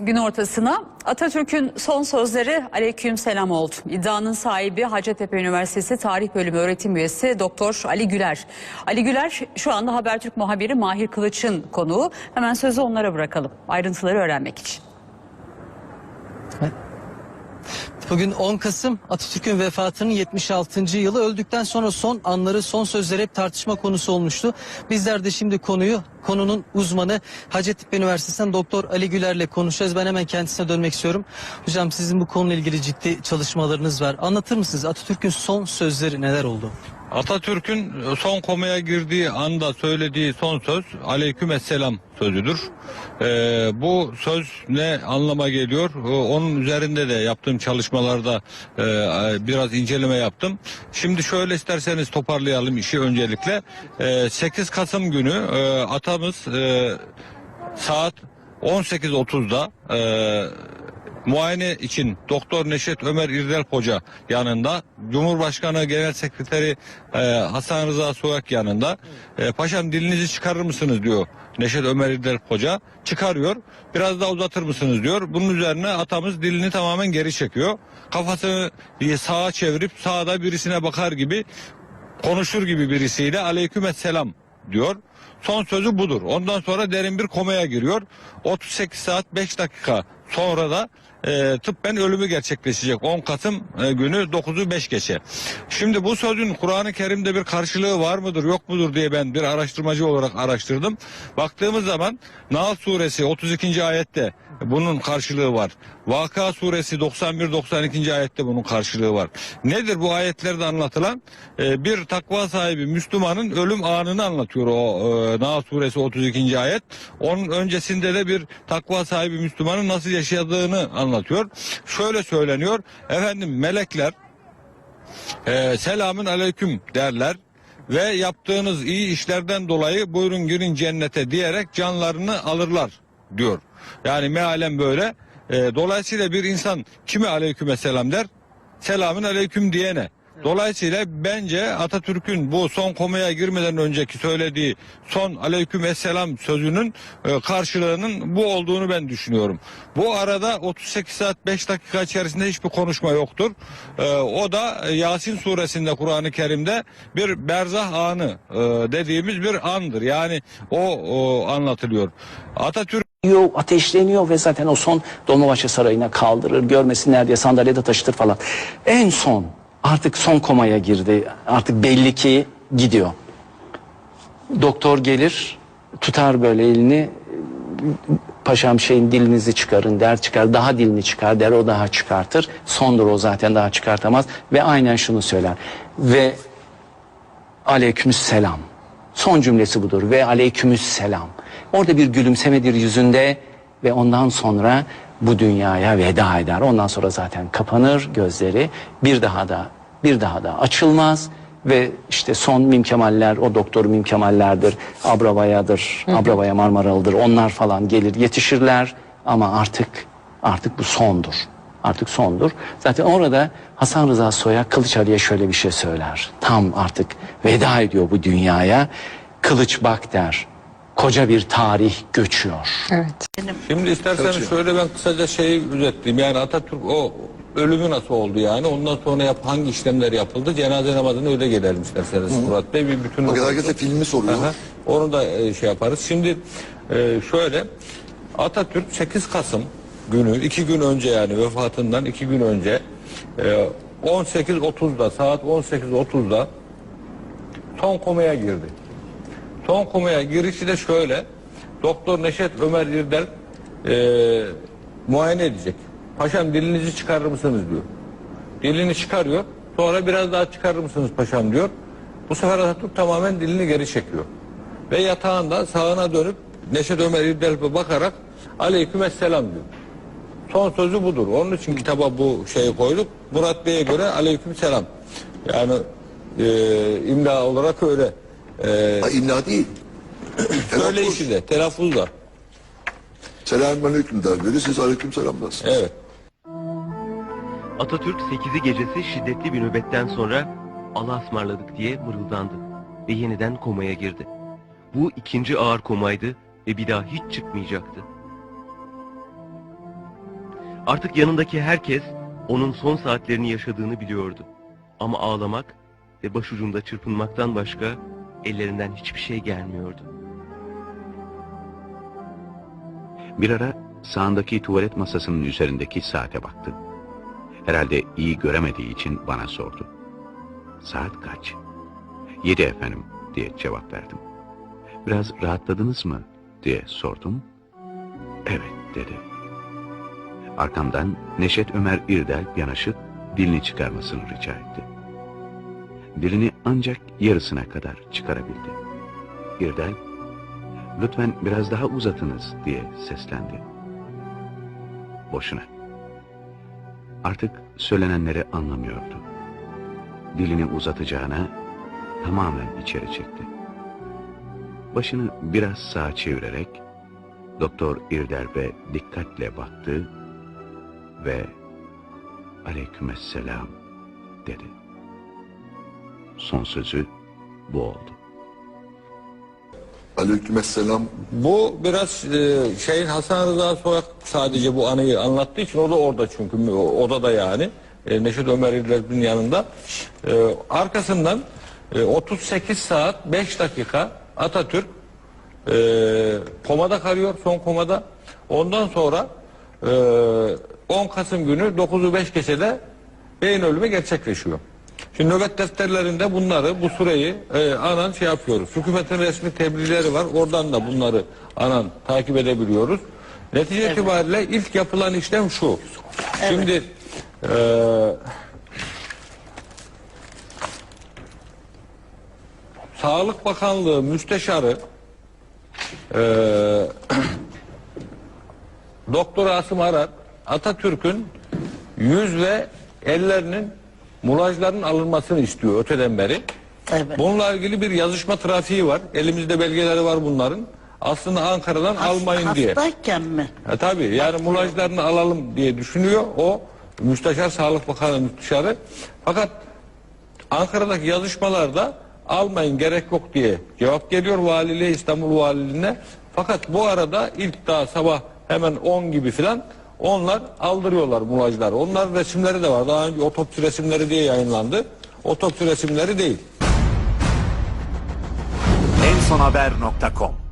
Gün ortasına Atatürk'ün son sözleri aleyküm selam oldu. İddianın sahibi Hacettepe Üniversitesi Tarih Bölümü öğretim üyesi Doktor Ali Güler. Ali Güler şu anda Habertürk muhabiri Mahir Kılıç'ın konuğu. Hemen sözü onlara bırakalım ayrıntıları öğrenmek için. Bugün 10 Kasım Atatürk'ün vefatının 76. yılı öldükten sonra son anları son sözleri hep tartışma konusu olmuştu. Bizler de şimdi konuyu konunun uzmanı Hacettepe Üniversitesi'nden Doktor Ali Güler'le konuşacağız. Ben hemen kendisine dönmek istiyorum. Hocam sizin bu konuyla ilgili ciddi çalışmalarınız var. Anlatır mısınız Atatürk'ün son sözleri neler oldu? Atatürk'ün son komaya girdiği anda söylediği son söz aleyküm esselam sözüdür. Ee, bu söz ne anlama geliyor? Ee, Onun üzerinde de yaptığım çalışmalarda e, biraz inceleme yaptım. Şimdi şöyle isterseniz toparlayalım işi öncelikle. Ee, 8 Kasım günü e, atamız e, saat 18.30'da e, muayene için Doktor Neşet Ömer İrdel Hoca yanında, Cumhurbaşkanı Genel Sekreteri e, Hasan Rıza Soyak yanında. E, paşam dilinizi çıkarır mısınız diyor Neşet Ömer İrdel Hoca. Çıkarıyor. Biraz daha uzatır mısınız diyor. Bunun üzerine atamız dilini tamamen geri çekiyor. Kafasını sağa çevirip sağda birisine bakar gibi konuşur gibi birisiyle aleyküm selam diyor. Son sözü budur. Ondan sonra derin bir komaya giriyor. 38 saat 5 dakika sonra da e, tıbben ölümü gerçekleşecek. 10 Kasım e, günü 9'u 5 geçe. Şimdi bu sözün Kur'an-ı Kerim'de bir karşılığı var mıdır yok mudur diye ben bir araştırmacı olarak araştırdım. Baktığımız zaman Nahl suresi 32. ayette bunun karşılığı var. Vaka suresi 91-92. ayette bunun karşılığı var. Nedir bu ayetlerde anlatılan? Ee, bir takva sahibi Müslümanın ölüm anını anlatıyor o e, Nahl suresi 32. ayet. Onun öncesinde de bir takva sahibi Müslümanın nasıl yaşadığını anlatıyor. Şöyle söyleniyor. Efendim melekler e, selamün aleyküm derler ve yaptığınız iyi işlerden dolayı buyurun girin cennete diyerek canlarını alırlar diyor. Yani mealen böyle. E, dolayısıyla bir insan kime aleyküme selam der? Selamün aleyküm diyene. Dolayısıyla bence Atatürk'ün bu son komaya girmeden önceki söylediği son aleyküm esselam sözünün e, karşılığının bu olduğunu ben düşünüyorum. Bu arada 38 saat 5 dakika içerisinde hiçbir konuşma yoktur. E, o da Yasin suresinde Kur'an-ı Kerim'de bir berzah anı e, dediğimiz bir andır. Yani o, o anlatılıyor. Atatürk yiyor, ateşleniyor ve zaten o son Dolmabahçe Sarayı'na kaldırır, görmesinler diye sandalyede taşıtır falan. En son artık son komaya girdi. Artık belli ki gidiyor. Doktor gelir, tutar böyle elini. Paşam şeyin dilinizi çıkarın der çıkar. Daha dilini çıkar der o daha çıkartır. Sondur o zaten daha çıkartamaz. Ve aynen şunu söyler. Ve aleykümselam. Son cümlesi budur ve aleykümselam. Orada bir gülümsemedir yüzünde ve ondan sonra bu dünyaya veda eder. Ondan sonra zaten kapanır gözleri. Bir daha da bir daha da açılmaz ve işte son Mim Kemaller o doktor Mim Kemallerdir. Abrabaya'dır. Abrabaya Marmaralı'dır. Onlar falan gelir yetişirler ama artık artık bu sondur. Artık sondur. Zaten orada Hasan Rıza Soya Kılıç Ali'ye şöyle bir şey söyler. Tam artık veda ediyor bu dünyaya. Kılıç bak der. Koca bir tarih göçüyor. Şimdi isterseniz şöyle ben kısaca şeyi özetleyeyim. Yani Atatürk o ölümü nasıl oldu yani? Ondan sonra yap, hangi işlemler yapıldı? Cenaze namazını öyle gelelim isterseniz Murat Bey. Bir bütün Bakın herkese filmi soruyor. Aha, Onu da e, şey yaparız. Şimdi e, şöyle Atatürk 8 Kasım günü iki gün önce yani vefatından iki gün önce e, 18.30'da saat 18.30'da son komaya girdi. Son komaya girişi de şöyle. Doktor Neşet Ömer İrdel e, muayene edecek. Paşam dilinizi çıkarır mısınız diyor. Dilini çıkarıyor. Sonra biraz daha çıkarır mısınız paşam diyor. Bu sefer Atatürk tamamen dilini geri çekiyor. Ve yatağında sağına dönüp Neşet Ömer İrdel'e bakarak aleykümselam diyor. Son sözü budur. Onun için kitaba bu şeyi koyduk. Murat Bey'e göre aleykümselam. Yani e, imla olarak öyle. E, Ha, illa değil. Böyle Telaffuz. işi de, telaffuz da. Selamünaleyküm der biri, siz aleyküm selam dersiniz. Evet. Atatürk 8'i gecesi şiddetli bir nöbetten sonra Allah'a ısmarladık diye mırıldandı ve yeniden komaya girdi. Bu ikinci ağır komaydı ve bir daha hiç çıkmayacaktı. Artık yanındaki herkes onun son saatlerini yaşadığını biliyordu. Ama ağlamak ve başucunda çırpınmaktan başka ellerinden hiçbir şey gelmiyordu. Bir ara sağındaki tuvalet masasının üzerindeki saate baktı. Herhalde iyi göremediği için bana sordu. Saat kaç? Yedi efendim diye cevap verdim. Biraz rahatladınız mı diye sordum. Evet dedi. Arkamdan Neşet Ömer İrdel yanaşıp dilini çıkarmasını rica etti. Dilini ancak yarısına kadar çıkarabildi. İrdel, lütfen biraz daha uzatınız diye seslendi. Boşuna. Artık söylenenleri anlamıyordu. Dilini uzatacağına tamamen içeri çekti. Başını biraz sağa çevirerek Doktor İrderbe dikkatle baktı ve aleykümselam dedi. Son sözü bu oldu. Aleykümselam. Bu biraz e, şeyin Hasan Rıza Soyak sadece bu anıyı anlattığı için o da orada çünkü o- odada yani e, Neşet Ömer İller'in yanında. E, arkasından e, 38 saat 5 dakika Atatürk e, komada kalıyor son komada. Ondan sonra e, 10 Kasım günü 9'u 5 geçede beyin ölümü gerçekleşiyor. Şimdi nöbet defterlerinde bunları, bu süreyi e, anan şey yapıyoruz. Hükümetin resmi tebliğleri var. Oradan da bunları anan takip edebiliyoruz. Netice itibariyle ilk yapılan işlem şu. Şimdi e, Sağlık Bakanlığı müsteşarı e, Doktor Asım Arar Atatürk'ün yüz ve ellerinin mulajların alınmasını istiyor öteden beri. Evet. Bununla ilgili bir yazışma trafiği var. Elimizde belgeleri var bunların. Aslında Ankara'dan almayın diye. Hastayken mi? Ha, tabii yani mulajlarını alalım diye düşünüyor o müsteşar Sağlık Bakanı müsteşarı. Fakat Ankara'daki yazışmalarda almayın gerek yok diye cevap geliyor valiliğe İstanbul valiliğine. Fakat bu arada ilk daha sabah hemen 10 gibi filan onlar aldırıyorlar mulajları. Onların resimleri de var. Daha önce otopsi resimleri diye yayınlandı. Otopsi resimleri değil. ensonhaber.com